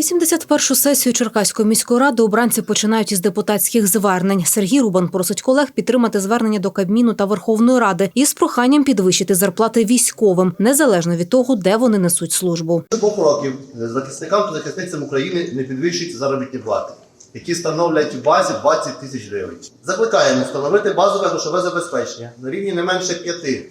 81-шу сесію Черкаської міської ради обранці починають із депутатських звернень. Сергій Рубан просить колег підтримати звернення до Кабміну та Верховної Ради із проханням підвищити зарплати військовим, незалежно від того, де вони несуть службу. Двох років захисникам та захисницям України не підвищують заробітні плати, які становлять в базі 20 тисяч гривень. Закликаємо встановити базове грошове забезпечення на рівні не менше п'яти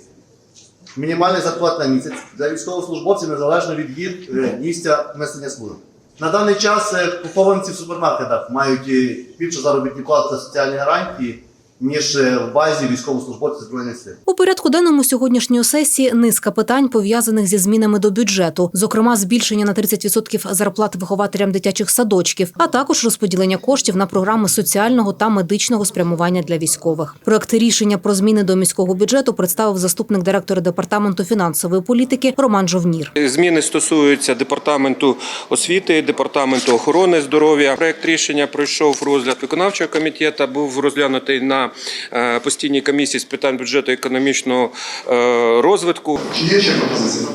мінімальних зарплат на місяць для військовослужбовців незалежно від їх е, місця несення служби. На даний час е, купованці в супермаркетах мають е, більше заробітні плати та соціальні гарантії, ніж е, в базі військовослужбовців Збройних сил. У порядку денному сьогоднішньої сесії низка питань пов'язаних зі змінами до бюджету, зокрема збільшення на 30% зарплат вихователям дитячих садочків, а також розподілення коштів на програми соціального та медичного спрямування для військових. Проекти рішення про зміни до міського бюджету представив заступник директора департаменту фінансової політики Роман Жовнір. Зміни стосуються департаменту освіти, департаменту охорони здоров'я. Проект рішення пройшов розгляд виконавчого комітету, був розглянутий на е, постійній комісії з питань бюджету і економічного е, розвитку. Чи є ще пропозиції?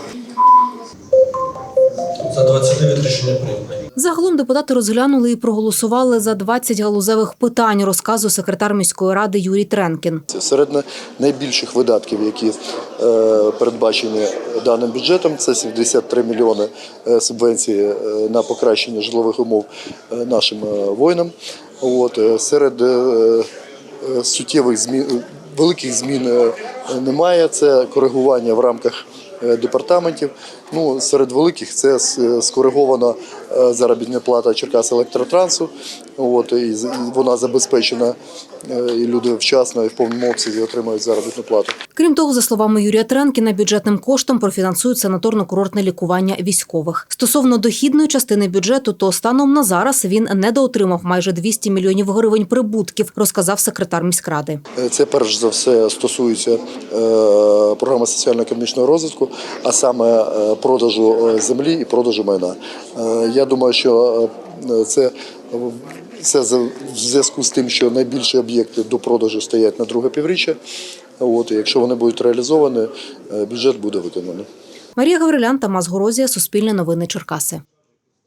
За 29 рішення прийнято. Загалом депутати розглянули і проголосували за 20 галузевих питань, розказує секретар міської ради Юрій Тренкін. Серед найбільших видатків, які е, передбачені даним бюджетом. Це 73 мільйони субвенції на покращення житлових умов нашим воїнам. От серед суттєвих змін великих змін е, немає. Це коригування в рамках. е, Департаментів, ну серед великих це скоригована е, заробітна плата Черкас Електротрансу. От і вона забезпечена, е, і люди вчасно і в повному обсязі отримують заробітну плату. Крім того, за словами Юрія Тренкіна, бюджетним коштом профінансують санаторно-курортне лікування військових. Стосовно дохідної частини бюджету, то станом на зараз він недоотримав майже 200 мільйонів гривень прибутків, розказав секретар міськради. Е, Це перш за все стосується е, програми соціально-економічного розвитку, а саме продажу землі і продажу майна. Я думаю, що це. е, Це в зв'язку з тим, що найбільші об'єкти до продажу стоять на друге півріччя. От, якщо вони будуть реалізовані, е, бюджет буде виконаний. Марія Гаврилян, Тамас Горозія, Суспільне новини Черкаси.